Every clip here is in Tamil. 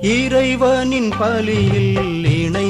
இறைவனின் பலியில் இணை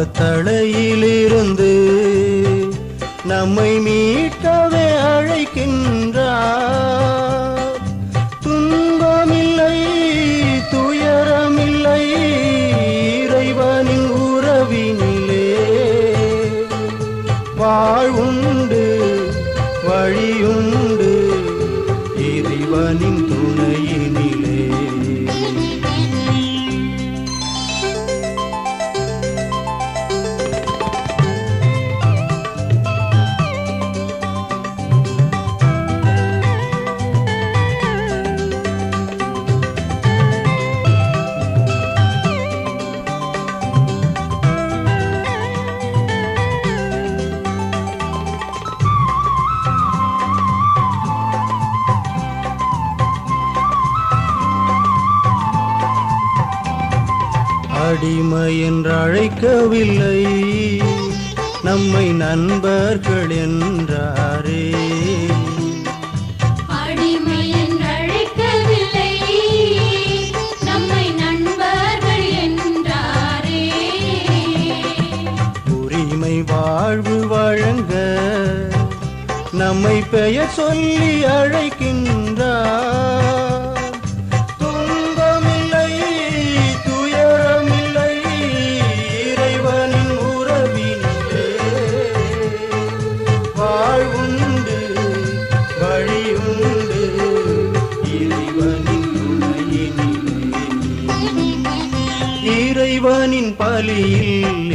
பாவத்தலையிலிருந்து நம்மை மீட்டவே அழைக்கின்றார். துன்பமில்லை துயரமில்லை இறைவனின் உறவினிலே வாழ்வுண்டு வழியுண்டு இறைவனின் துணையினிலே. அடிமை என்று அழைக்கவில்லை. நம்மை நண்பர்கள் என்றாரே. வாழ்வு வழங்க நம்மை பெயர் சொல்லி அழைக்கின்றார். வலியில்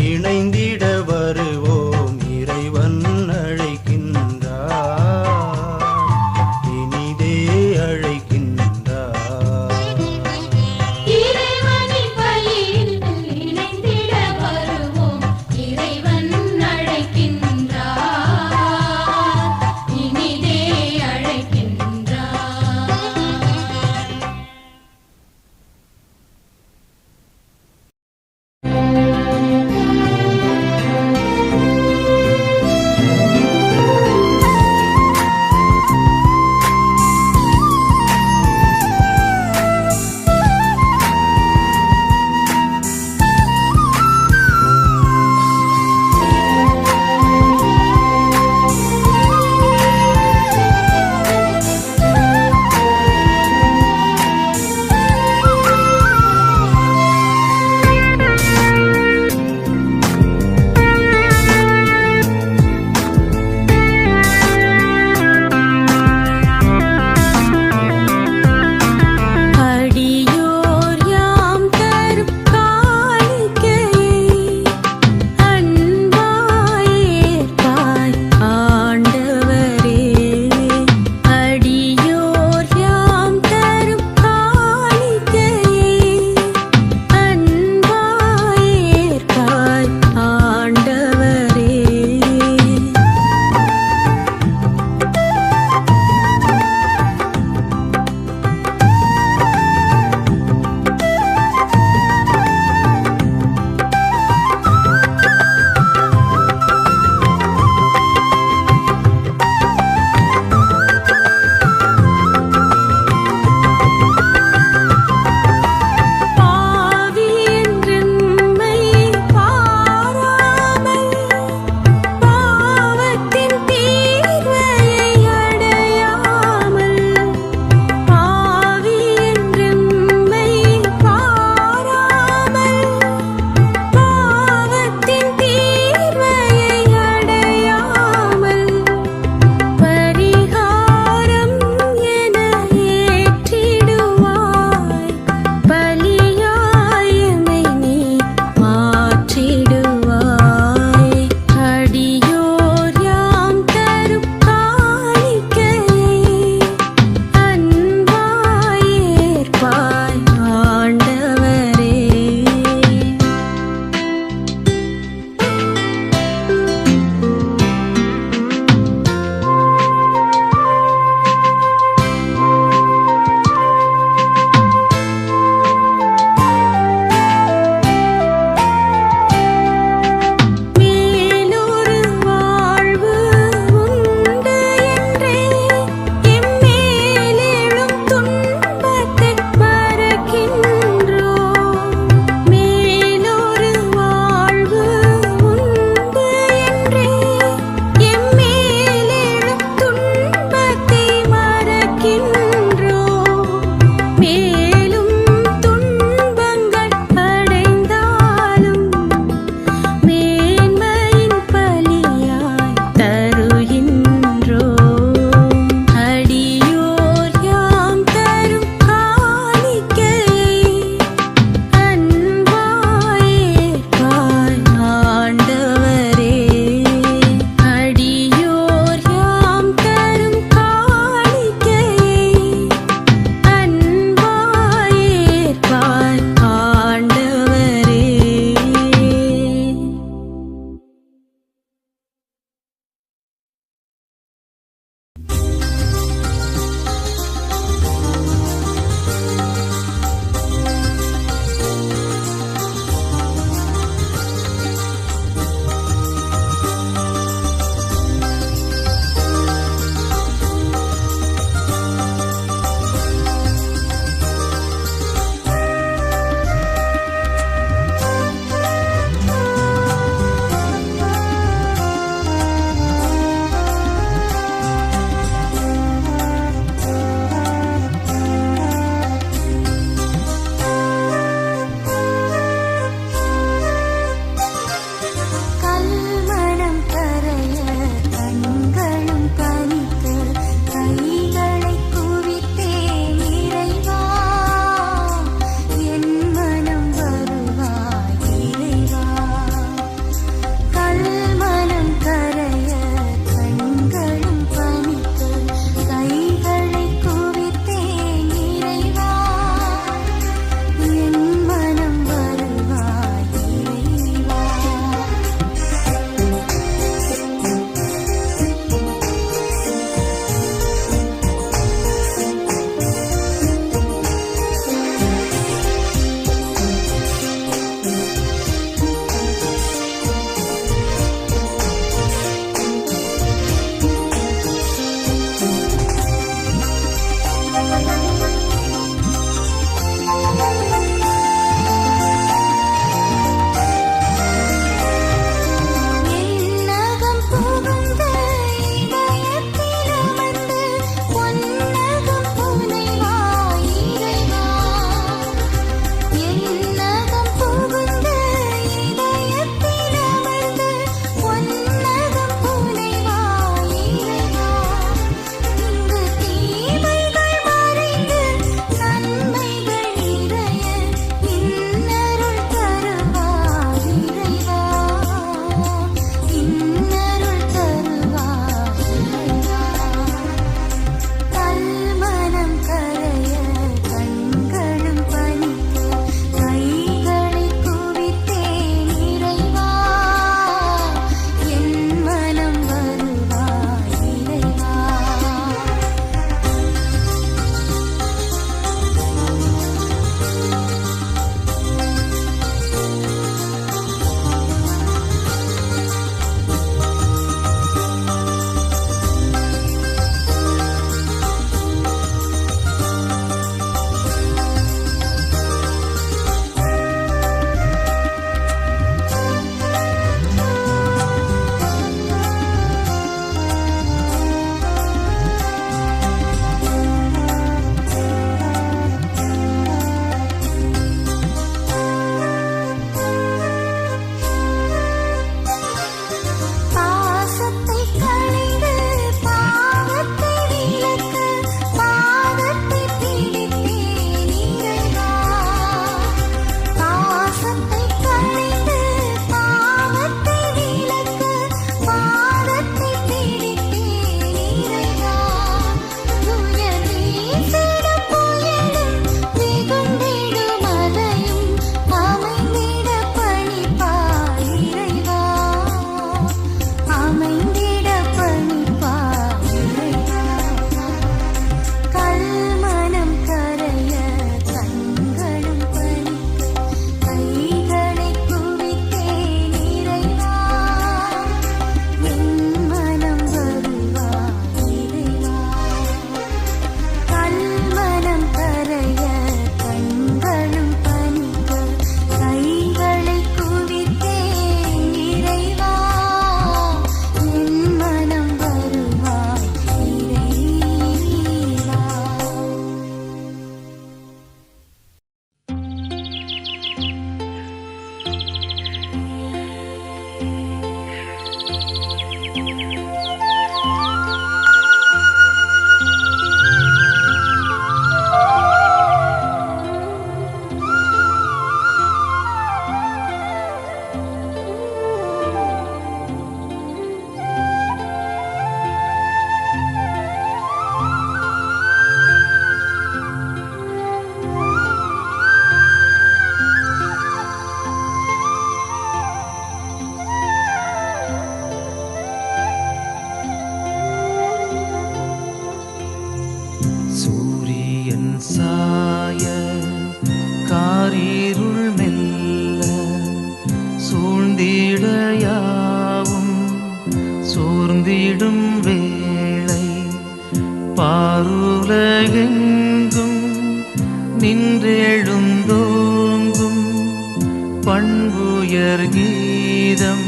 பண்புயர் கீதம்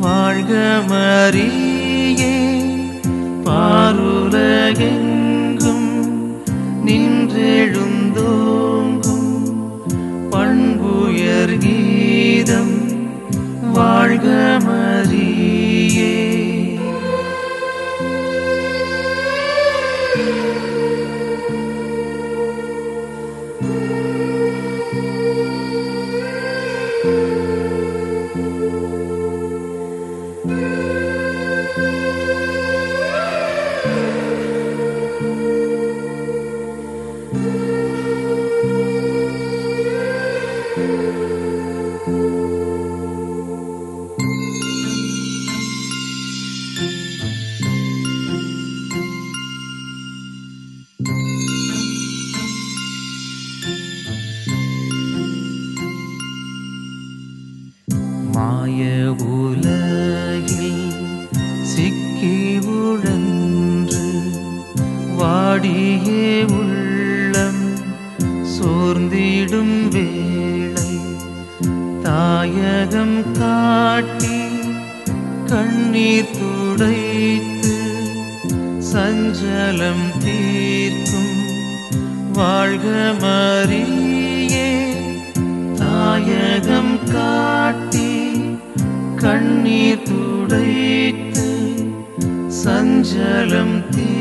வாழ்க மரியே. பாருலகெங்கும் நின்றெழுந்தோங்கும் பண்புயர் கீதம் வாழ்க மரியே சிக்கி உழன்று வாடியே உள்ளம் சோர்ந்திடும் வேளை. தாயகம் காட்டி கண்ணீர் துடைத்து சஞ்சலம் தீர்க்கும் வாழ்க மரியே. தாயகம் காட்டி கண்ணீர் துடைத்து சஞ்சலம் தீர்க்கும்